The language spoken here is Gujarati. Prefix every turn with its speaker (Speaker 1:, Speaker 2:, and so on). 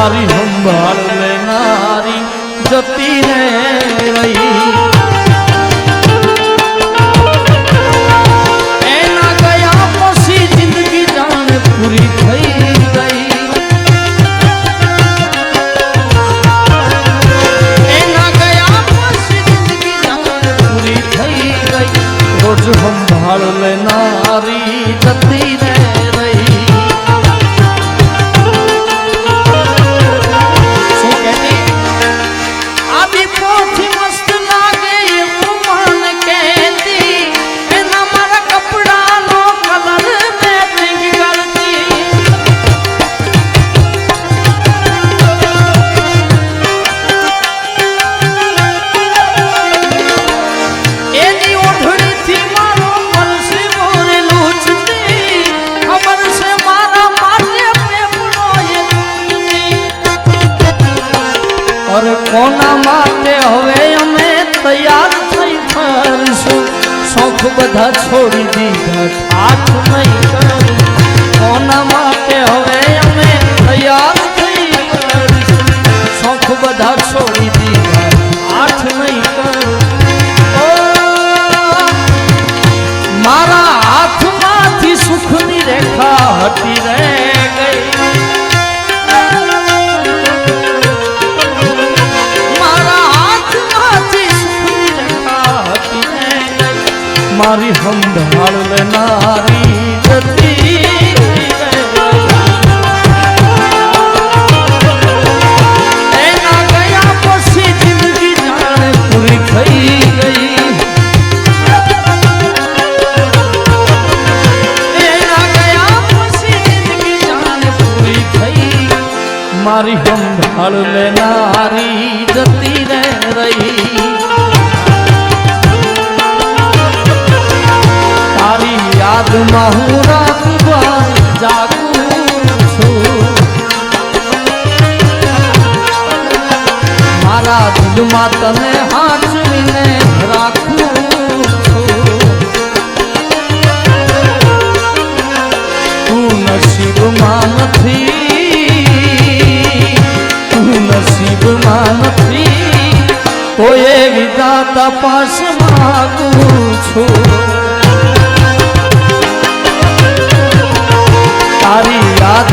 Speaker 1: વગર મારી સંભાળ કોના માટે હવે અમે તૈયાર થઈ ફરશું. શોખ બધા છોડી દીધા ઠાઠ નહીં કોના માટે હવે અમે તૈયાર થઈ ફરશું. શોખ બધા છોડી દીધા આઠ નહીં મારા હાથમાંથી સુખની રેખા હતી રે મારી સંભાળ લેનારી જતી. એના ગયા થઈ ગઈ મારી સંભાળ લેનારી જતી મારા દિલમાં તને હાચવીને રાખું છું તું નસીબમાં નથી તું નસીબમાં નથી તો એ વિધાતા પાસે